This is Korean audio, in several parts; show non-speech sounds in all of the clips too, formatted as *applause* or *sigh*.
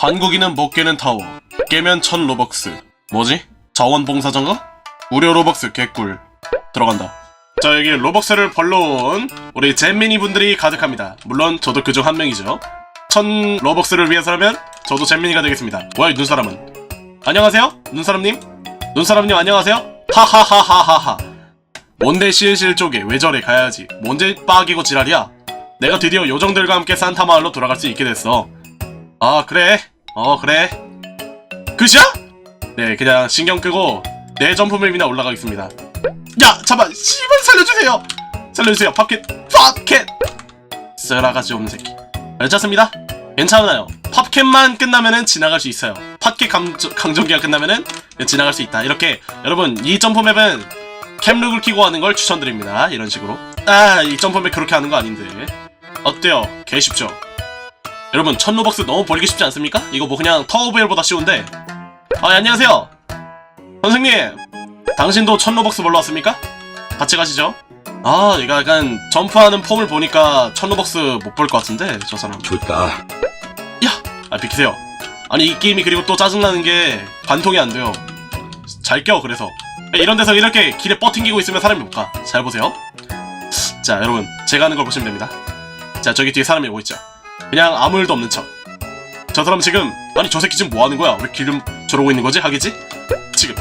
한국인은 못 깨는 타워. 깨면 천 로벅스. 뭐지? 자원봉사자인가? 무료 로벅스 개꿀. 들어간다. 자, 여기 로벅스를 벌러온 우리 잼미니 분들이 가득합니다. 물론 저도 그중 한 명이죠. 천 로벅스를 위해서라면 저도 잼미니가 되겠습니다. 뭐야, 이 눈사람은? 안녕하세요? 눈사람님? 눈사람님 안녕하세요? 하하하하하하. 뭔데 실실 쪽에 왜 저래 가야지. 뭔데 빠기고 지랄이야? 내가 드디어 요정들과 함께 산타 마을로 돌아갈 수 있게 됐어. 아 그래 어 그래? 끝이야? 네 그냥 신경 끄고 내 점프맵 이나 올라가겠습니다. 야 잠깐 씨발 살려주세요! 살려주세요 팝켓 팝켓 쓰라가지 없는 새끼. 괜찮습니다. 괜찮아요. 팝켓만 끝나면은 지나갈 수 있어요. 팝켓 강, 강정기가 끝나면은 지나갈 수 있다. 이렇게 여러분 이 점프맵은 캠룩을 키고 하는 걸 추천드립니다. 이런 식으로. 아 이 점프맵 그렇게 하는 거 아닌데. 어때요? 개 쉽죠 여러분 천 로벅스 너무 벌기 쉽지 않습니까? 이거 뭐 그냥 타워벨보다 쉬운데. 아 예, 안녕하세요. 선생님 당신도 천 로벅스 벌러 왔습니까? 같이 가시죠. 아 얘가 약간 점프하는 폼을 보니까 천 로벅스 못 벌 것 같은데 저 사람. 좋다. 아 비키세요. 아니 이 게임이 그리고 또 짜증나는 게 관통이 안 돼요. 잘 껴 그래서. 이런 데서 이렇게 길에 뻗팅기고 있으면 사람이 못 가 잘 보세요. 자 여러분 제가 하는 걸 보시면 됩니다. 자 저기 뒤에 사람이 오고 있죠 그냥 아무 일도 없는 척 저 사람 지금 아니 저 새끼 지금 뭐 하는 거야 왜 기름 저러고 있는 거지 하겠지 지금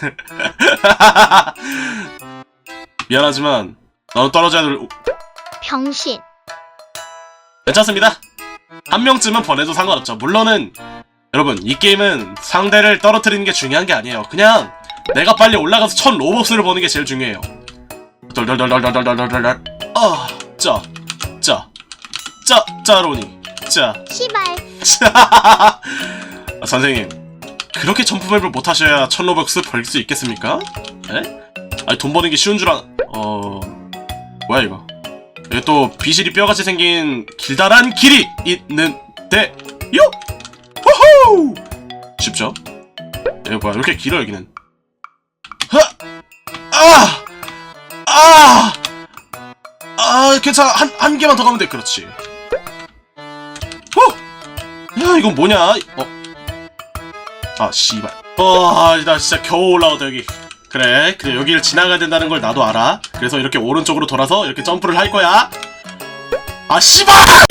*laughs* 미안하지만 너는 떨어져야 될 병신. 괜찮습니다. 한 명쯤은 보내도 상관없죠. 물론은 여러분 이 게임은 상대를 떨어뜨리는 게 중요한 게 아니에요. 그냥 내가 빨리 올라가서 천 로벅스를 버는 게 제일 중요해요. 덜덜덜덜덜덜덜덜 아, 짜, 짜, 짜, 짜로니, 짜. 시발. 아, 선생님 그렇게 점프맵을 못 하셔야 천 로벅스 벌 수 있겠습니까? 에? 아니 돈 버는 게 쉬운 줄 아... 어... 뭐야 이거 여기 또 비실이 뼈같이 생긴 길다란 길이 있는데 요! 호호! 쉽죠? 여기 뭐야 이렇게 길어 여기는 흐! 아! 아! 아 괜찮아 한, 한 개만 더 가면 돼 그렇지 후! 야 이건 뭐냐? 어? 아 씨발. 어, 나 진짜 겨우 올라왔다 여기. 그래, 그래 여기를 지나가야 된다는 걸 나도 알아. 그래서 이렇게 오른쪽으로 돌아서 이렇게 점프를 할 거야. 아 씨발!